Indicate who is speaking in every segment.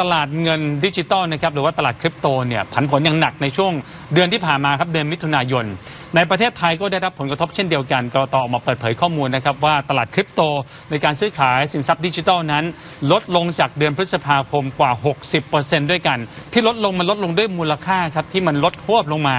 Speaker 1: ตลาดเงินดิจิตอลนะครับหรือว่าตลาดคริปโตเนี่ยผันผวนอย่างหนักในช่วงเดือนที่ผ่านมาครับเดือนมิถุนายน ในประเทศไทยก็ได้รับผลกระทบเช่นเดียวกันกรตออกมาเปิดเผยข้อมูลนะครับว่าตลาดคริปโตในการซื้อขายสินทรัพย์ดิจิทัลนั้น ลดลงจากเดือนพฤษภาคมกว่า 60%ด้วยกัน ที่ลดลงมันลดลงด้วยมูลค่าครับที่มันลดหวบลงมา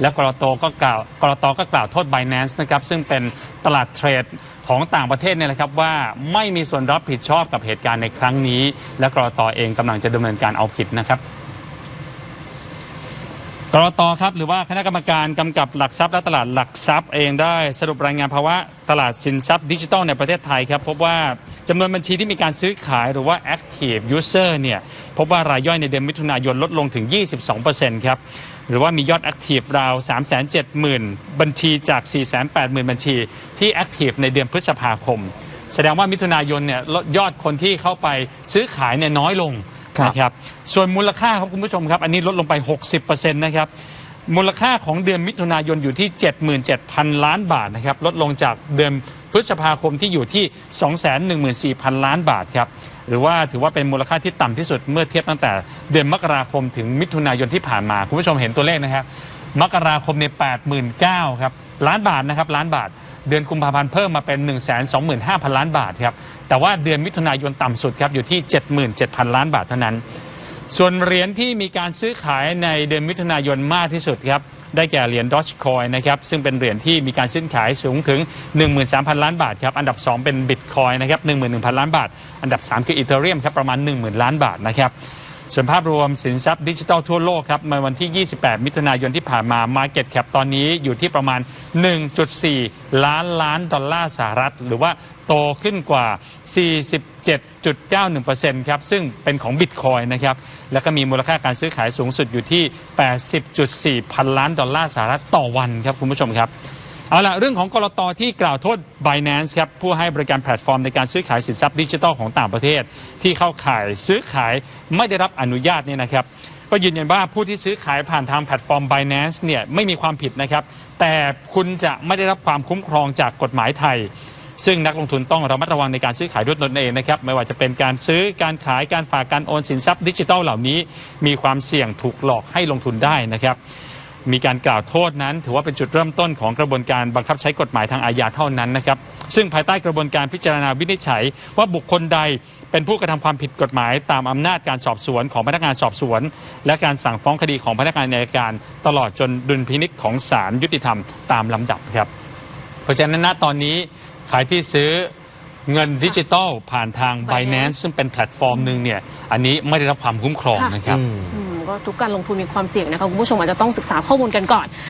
Speaker 1: และกรตก็กล่าวกรตก็กล่าวโทษ Binance นะครับซึ่งเป็นตลาดเทรด ของต่างประเทศเนี่ยแหละครับว่าไม่มีส่วนรับผิดชอบกับเหตุการณ์ในครั้งนี้ และกรตเองกำลังจะดำเนินการเอาผิดนะครับกรตครับหรือว่าคณะกรรมการกำกับหลักทรัพย์และตลาดหลักทรัพย์เองได้สรุปรายงานภาวะตลาดสินทรัพย์ดิจิทัลในประเทศไทยครับพบว่า จำนวนบัญชีที่มีการซื้อขายหรือว่า active user เนี่ยพบว่ารายย่อยในเดือนมิถุนายนลดลงถึง 22%ครับหรือว่ามียอด active ราว 370,000 บัญชีจาก 480,000 บัญชี ที่ active ในเดือนพฤษภาคม แสดงว่ามิถุนายนเนี่ยลดยอดคนที่เข้าไปซื้อขายเนี่ยน้อยลง
Speaker 2: ครับ
Speaker 1: นะครับส่วนมูลค่าครับคุณผู้ชมครับ อันนี้ลดลงไป 60%นะครับมูลค่าของเดือนมิถุนายนอยู่ที่ 77,000 ล้านบาทนะครับลดลงจากเดือนพฤษภาคมที่อยู่ที่ 214,000 ล้านบาทครับหรือว่าถือว่าเป็นมูลค่าที่ต่ำที่สุดเมื่อเทียบตั้งแต่เดือนมกราคมถึงมิถุนายนที่ผ่านมา คุณผู้ชมเห็นตัวเลขนะครับ มกราคมใน89,000ครับล้านบาทนะครับล้านบาท เดือนกุมภาพันธ์เพิ่มมาเป็น 1 2 5 0 0 0 ล้านบาทครับแต่ว่าเดือนมิถุนายนต่ำสุดครับอยู่ที่ 77,000 ล้านบาทเท่านั้น ส่วนเหรียญที่มีการซื้อขายในเดือนมิถุนายนมากที่สุดครับ ได้แก่เหรียญ Dogecoin นะครับซึ่งเป็นเหรียญที่มีการซื้อขายสูงถึง 13,000 ล้านบาทครับอันดับ 2 เป็น Bitcoin นะครับ11,000 ล้านบาท อันดับ 3 คือ Ethereum ครับประมาณ 10,000 ล้านบาทนะครับ ส่วนภาพรวมสินทรัพย์ดิจิทัลทั่วโลกครับในวันที่ 28 มิถุนายนที่ผ่านมา Market Cap ตอนนี้อยู่ที่ประมาณ 1.4 ล้านล้านดอลลาร์สหรัฐ หรือว่าโตขึ้นกว่า 47.91%ครับ ซึ่งเป็นของ Bitcoin นะครับ แล้วก็มีมูลค่าการซื้อขายสูงสุดอยู่ที่ 80.4 พันล้านดอลลาร์สหรัฐต่อวันครับคุณผู้ชมครับ เอาละเรื่องของกรตที่กล่าวโทษ Binance ครับผู้ให้บริการแพลตฟอร์มในการซื้อขายสินทรัพย์ดิจิทัลของต่างประเทศ ที่เข้าขายซื้อขายไม่ได้รับอนุญาตเนี่ยนะครับ ก็ยืนยันว่าผู้ที่ซื้อขายผ่านทางแพลตฟอร์ม Binance เนี่ยไม่มีความผิดนะครับ แต่คุณจะไม่ได้รับความคุ้มครองจากกฎหมายไทย ซึ่งนักลงทุนต้องระมัดระวังในการซื้อขายด้วยตนเองนะครับไม่ว่าจะเป็นการซื้อการขายการฝากการโอนสินทรัพย์ดิจิทัลเหล่านี้ มีความเสี่ยงถูกหลอกให้ลงทุนได้นะครับ มีการกล่าวโทษนั้น ถือว่าเป็นจุดเริ่มต้นของกระบวนการบังคับใช้กฎหมายทางอาญาเท่านั้นนะครับซึ่งภายใต้กระบวนการพิจารณาวินิจฉัย ว่าบุคคลใดเป็นผู้กระทำความผิดกฎหมาย ตามอำนาจการสอบสวนของพนักงานสอบสวน และการสั่งฟ้องคดีของพนักงานอัยการ ตลอดจนดุลพินิจของศาลยุติธรรมตามลำดับครับ เพราะฉะนั้นณตอนนี้ใครที่ซื้อเงินดิจิตอลผ่านทาง Binance ซึ่งเป็นแพลตฟอร์มหนึ่งเนี่ยอันนี้ไม่ได้รับความคุ้มครองนะครับ
Speaker 2: อืม
Speaker 3: อืม ก็ทุกการลงทุนมีความเสี่ยงนะคะคุณผู้ชมอาจจะต้องศึกษาข้อมูลกันก่อน